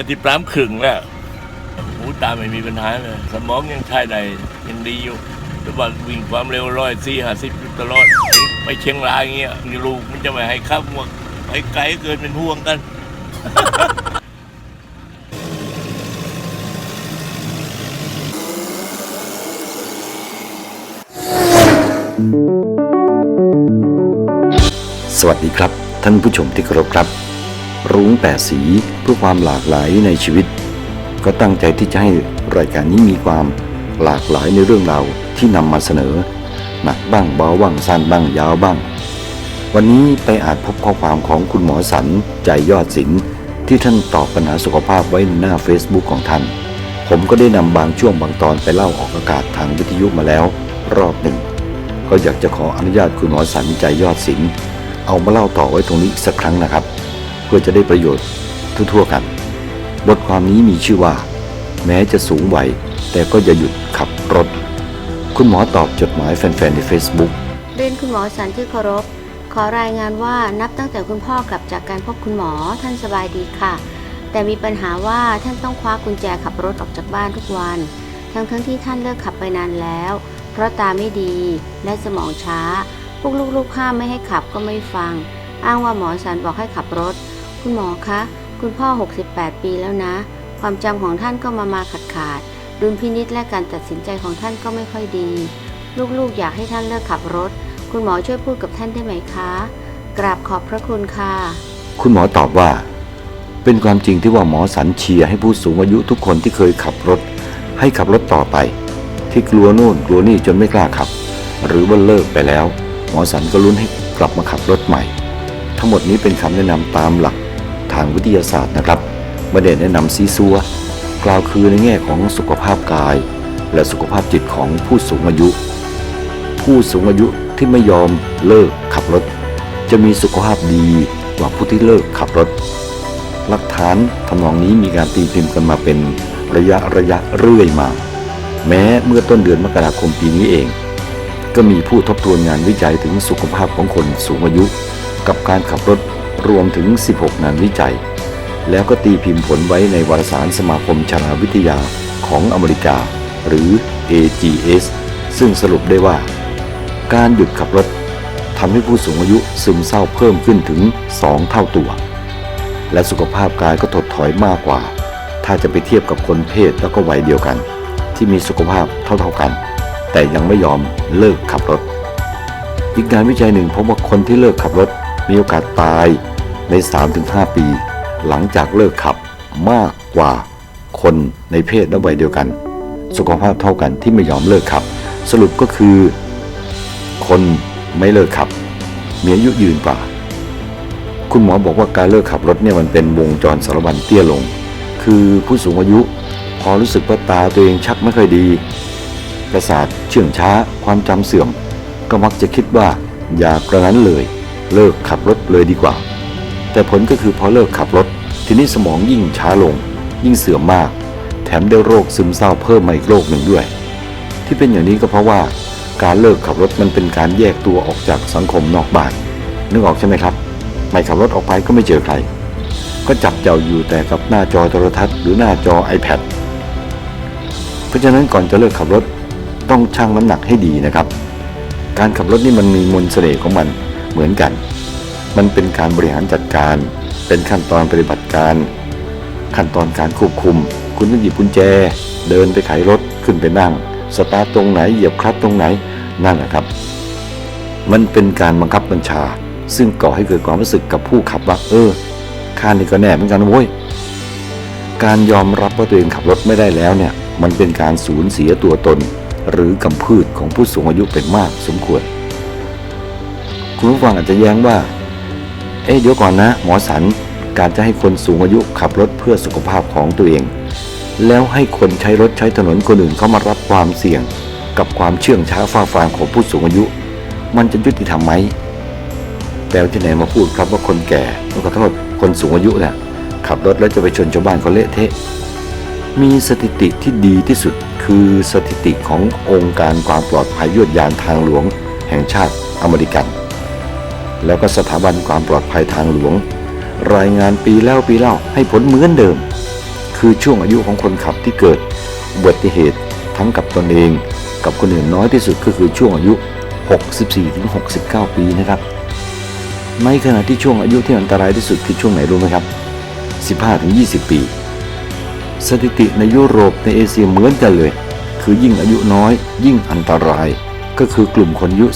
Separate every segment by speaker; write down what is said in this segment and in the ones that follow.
Speaker 1: อาทิตย์ปรามครึ่งแล้วหูตาไม่มีปัญหาเลยสมองยังใช้ได้ยังดีอยู่แต่ว่าวิ่งความเร็วร้อยสี่ห้าสิบตลอดไปเชียงรายเงี้ยลูกมันจะไม่ให้ขับว่าไปไกลเกินเป็นห่วงกัน
Speaker 2: สวัสดีครับ ท่านผู้ชมที่เคารพครับ รุ้งแปดสีเพื่อความหลากหลายในชีวิต ก็ตั้งใจที่จะให้รายการนี้มีความหลากหลายในเรื่องราวที่นำมาเสนอ หนักบ้างเบาบ้างสั้นบ้างยาวบ้าง วันนี้ไปอาจพบข้อความของคุณหมอสันใจยอดศิลป์ที่ท่านตอบปัญหาสุขภาพไว้ในหน้า Facebook ของท่าน ผมก็ได้นำบางช่วงบางตอนไปเล่าออกอากาศทางวิทยุมาแล้ว รอบหนึ่ง ก็อยากจะขออนุญาตคุณหมอสันใจยอดศิลป์เอามาเล่าต่อไว้ตรงนี้อีกสักครั้งนะครับ พื่อจะได้ประโยชน์ทั่วๆกัน บทความนี้มีชื่อว่า แม้จะสูงวัยแต่ก็อย่าหยุดขับรถ คุณหมอตอบจดหมายแฟนๆใน Facebook
Speaker 3: เรียนคุณหมอสันที่เคารพ ขอรายงานว่านับตั้งแต่คุณพ่อกลับจากการพบคุณหมอท่านสบายดีค่ะ แต่มีปัญหาว่าท่านต้องคว้ากุญแจขับรถออกจากบ้านทุกวัน ทั้งทั้งที่ท่านเลิกขับไปนานแล้ว เพราะตาไม่ดีและสมองช้า พวกลูกๆห้ามไม่ให้ขับก็ไม่ฟัง อ้างว่าหมอสันบอกให้ขับรถ คุณหมอคะ คุณพ่อ 68 ปีแล้วนะ ความจำของท่านก็มามาขาดขาด ดุลพินิษและการตัดสินใจของท่านก็ไม่ค่อยดี ลูกๆ อยากให้ท่านเลิกขับรถ คุณหมอช่วยพูดกับท่านได้ไหมคะ กราบขอบพระคุณค่ะ
Speaker 2: คุณหมอตอบว่า เป็นความจริงที่ว่าหมอสันเชียร์ให้ผู้สูงอายุทุกคนที่เคยขับรถ ให้ขับรถต่อไป ที่กลัวโน่นกลัวนี่จนไม่กล้าขับ หรือว่าเลิกไปแล้ว หมอสันก็ลุ้นให้กลับมาขับรถใหม่ ทั้งหมดนี้เป็นคำแนะนำตามหลักางวิทยาศาสตร์นะครับไม่ได้แนะนำซีซัวกล่าวคือในแง่ของสุขภาพกาย และสุขภาพจิตของผู้สูงอายุ ผู้สูงอายุที่ไม่ยอมเลิกขับรถ จะมีสุขภาพดีกว่าผู้ที่เลิกขับรถ หลักฐานทำนองนี้มีการตีพิมพ์กันมาเป็นระยะระยะเรื่อยมา แม้เมื่อต้นเดือนมกราคมปีนี้เอง ก็มีผู้ทบทวนงานวิจัยถึงสุขภาพของคนสูงอายุ กับการขับรถ รวมถึง 16 งานวิจัย แล้วก็ตีพิมพ์ผลไว้ในวารสารสมาคมชนาวิทยาของอเมริกา หรือ AGS ซึ่งสรุปได้ว่า การหยุดขับรถทำให้ผู้สูงอายุซึมเศร้าเพิ่มขึ้นถึง 2 เท่าตัว และสุขภาพกายก็ถดถอยมากกว่า ถ้าจะไปเทียบกับคนเพศแล้วก็วัยเดียวกัน ที่มีสุขภาพเท่าๆกัน แต่ยังไม่ยอมเลิกขับรถ อีกงานวิจัยหนึ่งพบว่าคนที่เลิกขับรถ มีโอกาสตายใน 3-5 ปี หลังจากเลิกขับมากกว่าคนในเพศและวัยเดียวกัน สุขภาพเท่ากันที่ไม่ยอมเลิกขับ สรุปก็คือ คนไม่เลิกขับ มีอายุยืนกว่า คุณหมอบอกว่าการเลิกขับรถเนี่ยมันเป็นวงจรสารบัญเตี้ยลง คือผู้สูงอายุ พอรู้สึกว่าตาตัวเองชักไม่ค่อยดี ประสาทเชื่องช้าความจำเสื่อม ก็มักจะคิดว่าอย่ากระนั้นเลย เลิกขับรถเลยดีกว่า แต่ผลก็คือพอเลิกขับรถ ทีนี้สมองยิ่งช้าลง ยิ่งเสื่อมมาก แถมได้โรคซึมเศร้าเพิ่มมาอีกโรคหนึ่งด้วย ที่เป็นอย่างนี้ก็เพราะว่าการเลิกขับรถมันเป็นการแยกตัวออกจากสังคมนอกบ้านนึกออกใช่ไหมครับ ไม่ขับรถออกไปก็ไม่เจอใคร ก็จับเจ้าอยู่แต่กับหน้าจอโทรทัศน์หรือหน้าจอ iPad เพราะฉะนั้นก่อนจะเลิกขับรถต้องชั่งน้ำหนักให้ดีนะครับ การขับรถนี่มันมีมนต์เสน่ห์ของมัน เหมือนกัน มันเป็นการบริหารจัดการ เป็นขั้นตอนปฏิบัติการ ขั้นตอนการควบคุม คุณต้องหยิบกุญแจ เดินไปไขรถขึ้นไปนั่ง สตาร์ทตรงไหนเหยียบคลัตช์ตรงไหนนั่นแหละครับ มันเป็นการบังคับบัญชา ซึ่งก่อให้เกิดความรู้สึกกับผู้ขับว่าเออข้านี่ก็แน่เหมือนกันนะเว้ยการยอมรับว่าตัวเองขับรถไม่ได้แล้วเนี่ย มันเป็นการสูญเสียตัวตน หรือกำพืชของผู้สูงอายุเป็นมากสมควร คุณผู้ฟังอาจจะแย้งว่า เอ๊ะเดี๋ยวก่อนนะ หมอสันการจะให้คนสูงอายุขับรถเพื่อสุขภาพของตัวเอง แล้วให้คนใช้รถใช้ถนนคนอื่นเข้ามารับความเสี่ยง กับความเชื่องช้าฟ้าฟางของผู้สูงอายุ มันจะยุติธรรมไหมแปลที่ไหนมาพูดครับว่าคนแก่ขอโทษคนสูงอายุเนี่ยขับรถแล้วจะไปชนชาวบ้านเขาเละเทะ มีสถิติที่ดีที่สุดคือสถิติขององค์การความปลอดภัยยวดยานทางหลวง แห่งชาติอเมริกัน แล้วก็สถาบันความปลอดภัยทางหลวง รายงานปีแล้วปีเล่าให้ผลเหมือนเดิม คือช่วงอายุของคนขับที่เกิดอุบัติเหตุทั้งกับตนเอง กับคนอื่นน้อยที่สุดก็คือช่วงอายุ 64-69 ปีนะครับในขณะที่ช่วงอายุที่อันตรายที่สุดคือช่วงไหนรู้ไหมครับ 15-20 ปี สถิติในยุโรปในเอเชียเหมือนกันเลย คือยิ่งอายุน้อย ยิ่งอันตราย ก็คือกลุ่มคนอายุ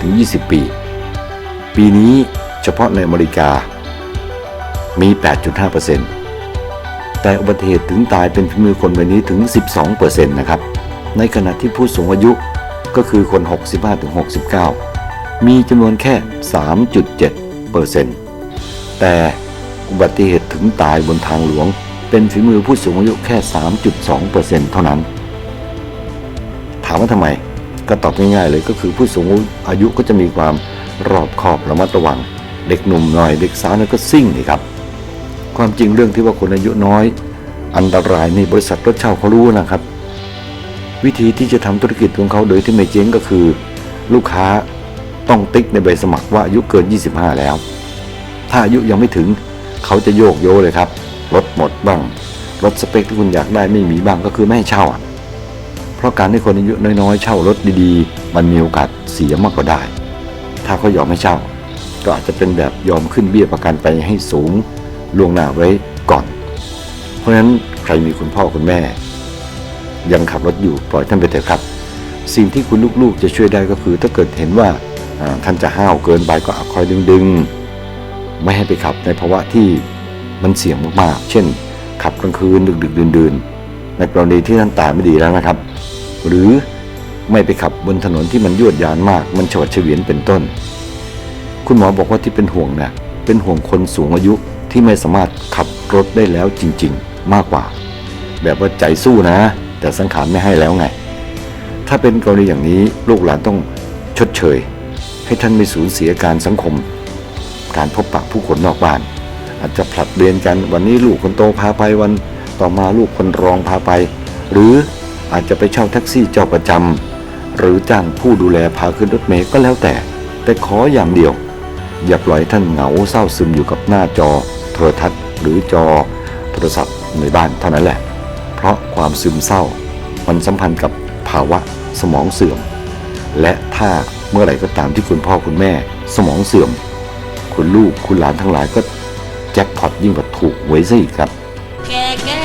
Speaker 2: 15-20 ปี ปีนี้เฉพาะในอเมริกา มี 8.5%แต่อุบัติเหตุถึงตายเป็นฝีมือคนวัยนี้ถึง 12%นะครับ ในขณะที่ผู้สูงอายุก็คือคน 65-69 มีจำนวนแค่ 3.7%แต่อุบัติเหตุถึงตายบนทางหลวง เป็นฝีมือผู้สูงอายุแค่ 3.2%เท่านั้น ถามว่าทำไม ก็ตอบง่ายๆเลยก็คือผู้สูงอายุก็จะมีความ รอบคอบระมัดระวัง เด็กหนุ่มหน่อยเด็กสาวนี่ก็ซิ่งนี่ครับ ความจริงเรื่องที่ว่าคนอายุน้อย อันตรายในบริษัทรถเช่าเขารู้นะครับ วิธีที่จะทำธุรกิจของเขาโดยที่ไม่เจ๊งก็คือ ลูกค้าต้องติ๊กในใบสมัครว่าอายุเกิน 25 แล้ว ถ้าอายุยังไม่ถึงเขาจะโยกโยเลยครับรถหมดบ้างรถสเปคที่คุณอยากได้ไม่มีบ้างก็คือไม่ให้เช่าอะเพราะการที่คนอายุน้อยๆ เช่ารถดีๆ มันมีโอกาสเสียมากกว่าได้ ถ้าเขายอมให้เช่า ก็อาจจะเป็นแบบยอมขึ้นเบี้ยประกันไปให้สูงล่วงหน้าไว้ก่อน เพราะฉะนั้นใครมีคุณพ่อคุณแม่ ยังขับรถอยู่ปล่อยท่านไปเถอะครับ สิ่งที่คุณลูกๆจะช่วยได้ก็คือ ถ้าเกิดเห็นว่าท่านจะห้าวเกินไปก็เอาคอยดึงๆ ไม่ให้ไปขับในภาวะที่มันเสี่ยงมากๆ เช่น ขับกลางคืนดึกๆดื่นๆในกรณีที่ท่านตาไม่ดีแล้วนะครับ หรือ ไม่ไปขับบนถนนที่มันยวดยานมาก มันฉวัดเฉวียนเป็นต้น คุณหมอบอกว่าที่เป็นห่วงนะเป็นห่วงคนสูงอายุที่ไม่สามารถขับรถได้แล้วจริง ๆ มากกว่า แบบว่าใจสู้นะ แต่สังขารไม่ให้แล้วไง ถ้าเป็นกรณีอย่างนี้ลูกหลานต้องชดเชย ให้ท่านไม่สูญเสียการสังคม การพบปะผู้คนนอกบ้าน อาจจะผลัดเรียนกันวันนี้ลูกคนโตพาไปวัน ต่อมาลูกคนรองพาไป หรืออาจจะไปเช่าแท็กซี่เจ้าประจำ หรือจ้างผู้ดูแลพาขึ้นรถเมล์ก็แล้วแต่ แต่ขออย่างเดียว อย่าปล่อยท่านเหงาเศร้าซึมอยู่กับหน้าจอ โทรทัศน์ หรือจอโทรศัพท์ในบ้านเท่านั้นแหละ เพราะความซึมเศร้า มันสัมพันธ์กับภาวะสมองเสื่อม และถ้าเมื่อไหร่ก็ตามที่คุณพ่อคุณแม่ สมองเสื่อม คุณลูกคุณหลานทั้งหลายก็แจ็คพอตยิ่งกว่าถูกหวยซะอีกครับ
Speaker 4: แกแก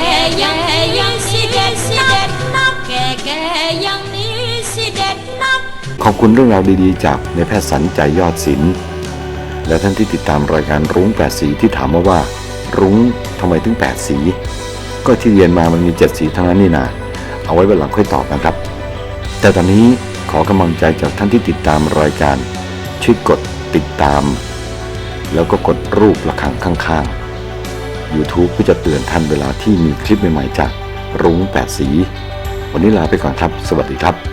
Speaker 2: อบคุณเรื่องราวดีๆ จากในแพทย์สันใจยอดศิลป์และท่านที่ติดตามรายการรุ้งแปดสีที่ถามมาว่า รุ้งทำไมถึงแปดสี ก็ที่เรียนมามันมีเจ็ดสีเท่านั้นนี่นาเอาไว้วันหลังค่อยตอบนะครับ แต่ตอนนี้ขอกำลังใจจากท่านที่ติดตามรายการช่วยกดติดตาม แล้วก็กดรูประฆังข้างๆ YouTube ก็จะเตือนท่านเวลาที่มีคลิปใหม่ๆจากรุ้งแปดสี วันนี้ลาไปก่อนครับ สวัสดีครับ